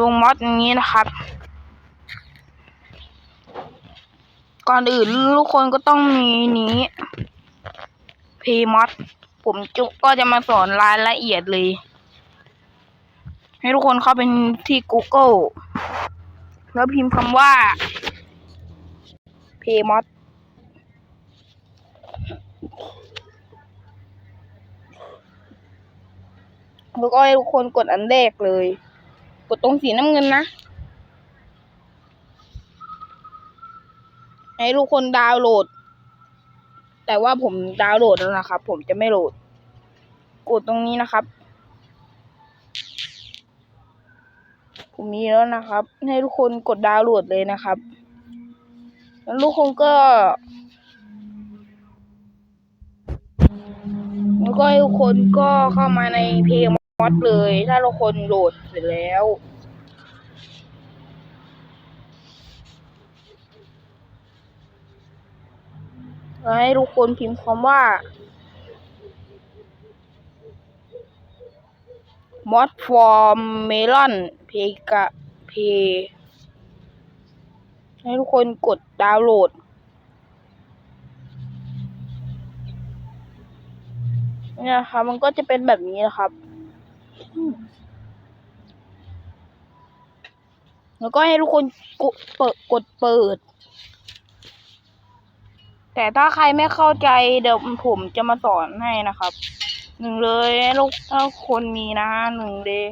ลงมอดอย่างนี้นะครับ ก่อนอื่นทุกคนก็ต้องมีนี้พมอดผมจุก็จะมาสอนรายละเอียดเลย ให้ทุกคนเข้าเป็นที่ Google แล้วพิมพ์คำว่า pmod แล้วก็ให้ทุกคนกดอันแรกเลย ดตรงสีน้ำเงินนะให้ทุกคนดาวน์โหลด แต่ว่าผมดาวน์โหลดแล้วนะครับ ผมจะไม่โหลด กดตรงนี้นะครับ ผมมีแล้วนะครับ ให้ทุกคนกดดาวน์โหลดเลยนะครับ แล้วทุกคนก็แล้วก็ให้ทุกคนก็เข้ามาในเพลง อดเลย ถ้าทุกคนโหลดเสร็จแล้ว ให้ทุกคนพิมพ์คำว่า mod for melon p g a p ให้ทุกคนกดดาวน์โหลด เนี่ยนะครับ มันก็จะเป็นแบบนี้นะครับ แล้วก็ให้ทุกคนกดเปิดกดเปิด แต่ถ้าใครไม่เข้าใจเดี๋ยวผมจะมาสอนให้นะครับหนึ่งเลยลูกถ้าคนมีนะหนึ่งเลย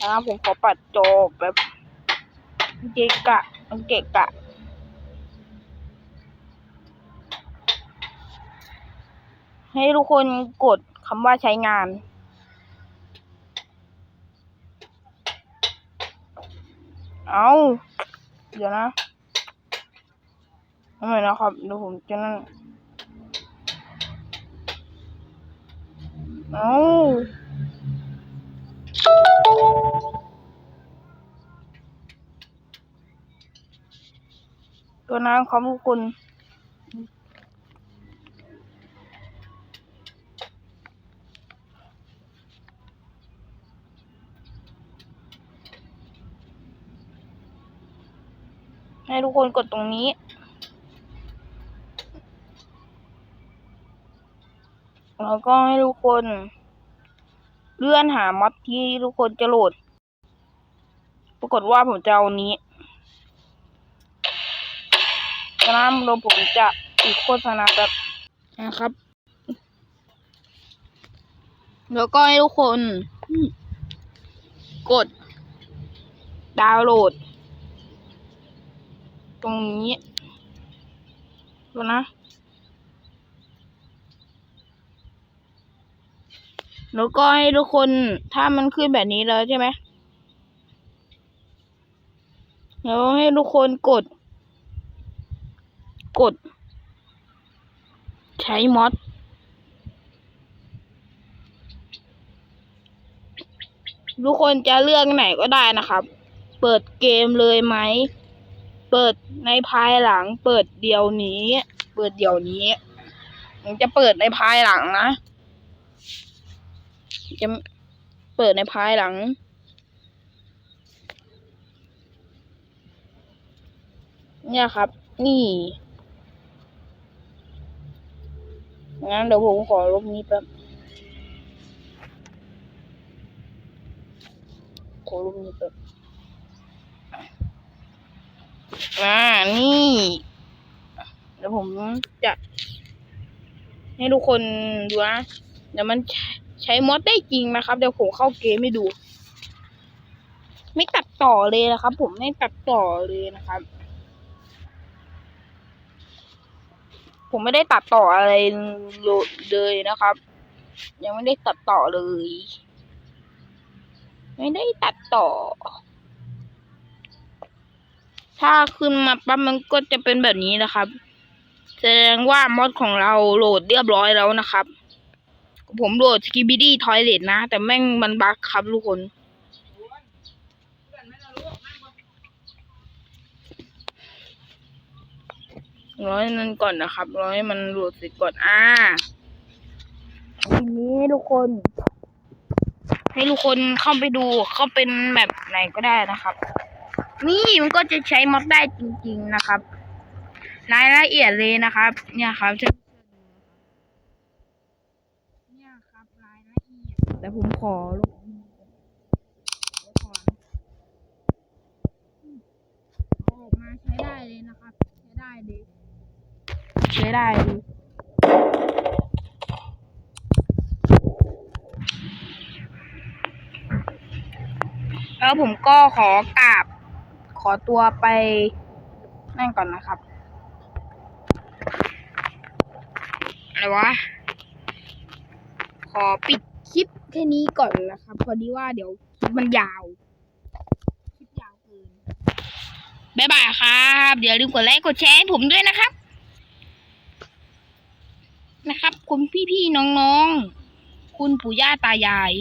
นะผมขอปัดจอแบบเกะกะเกะกะให้ทุกคนกดคำว่าใช้งาน เอาเดี๋ยวนะทำไมนะครับเดี๋ยวผมจะนั่นเอาตัวน้ำครับทุกคน ให้ทุกคนกดตรงนี้ แล้วก็ให้ทุกคน เลื่อนหามอดที่ทุกคนจะโหลด ปรากฏว่าผมจะเอาอันนี้จากนั้นเราผมจะปิดโฆษณาแบบนะครับ แล้วก็ให้ทุกคน กด ดาวน์โหลด ตรงนี้ ดูนะ แล้วก็ให้ทุกคนถ้ามันขึ้นแบบนี้แล้วใช่ไหมแล้วให้ทุกคนกด กด ใช้มอดทุกคนจะเลือกไหนก็ได้นะครับ เปิดเกมเลยไหม เปิดในภายหลัง เปิดเดี๋ยวนี้ เปิดเดี๋ยวนี้ผมจะเปิดในภายหลังนะ จะเปิดในภายหลัง เนี่ยครับ นี่งั้นเดี๋ยวผมขอลบนี้แป๊บขอลบนี้แป๊บ อ่านี่ เดี๋ยวผมจะให้ทุกคนดูนะ เดี๋ยวมันใช้ใชมอดได้จริงนะครับ เดี๋ยวผมเข้าเกมให้ดู ไม่ตัดต่อเลยนะครับ ผมไม่ตัดต่อเลยนะครับ ผมไม่ได้ตัดต่ออะไรเลยนะครับ ยังไม่ได้ตัดต่อเลย ไม่ได้ตัดต่อ ถ้าขึ้นมาปั๊บมันก็จะเป็นแบบนี้นะครับ แสดงว่ามอดของเราโหลดเรียบร้อยแล้วนะครับ ผมโหลด Skibidi Toilet นะ แต่แม่งมันบั๊กครับทุกคนร้อยนั้นก่อนนะครับ ร้อยมันโหลดเสร็จก่อนอ่าทีนี้ทุกคน ให้ทุกคนเข้าไปดู เขาเป็นแบบไหนก็ได้นะครับ นี่มันก็จะใช้ม็อดได้จริง ๆนะครับรายละเอียดเลยนะครับ เนี่ยครับจะเนี่ยครับรายละเอียดแต่ผมขอลบไว้ก่อนเอาออกมาใช้ได้เลยนะครับ ใช้ได้เลยใช้ได้เลยแล้วผมก็ขอกราบ ขอตัวไปนั่นก่อนนะครับ อะไรวะ ขอปิดคลิปแค่นี้ก่อนนะครับ พอดีว่าเดี๋ยวคลิปมันยาว คลิปยาวเกินบ๊ายบายครับเดี๋ยวลืมกดไลค์กดแชร์ให้ผมด้วยนะครับ นะครับ คุณพี่ๆน้องๆ คุณปู่ย่าตายาย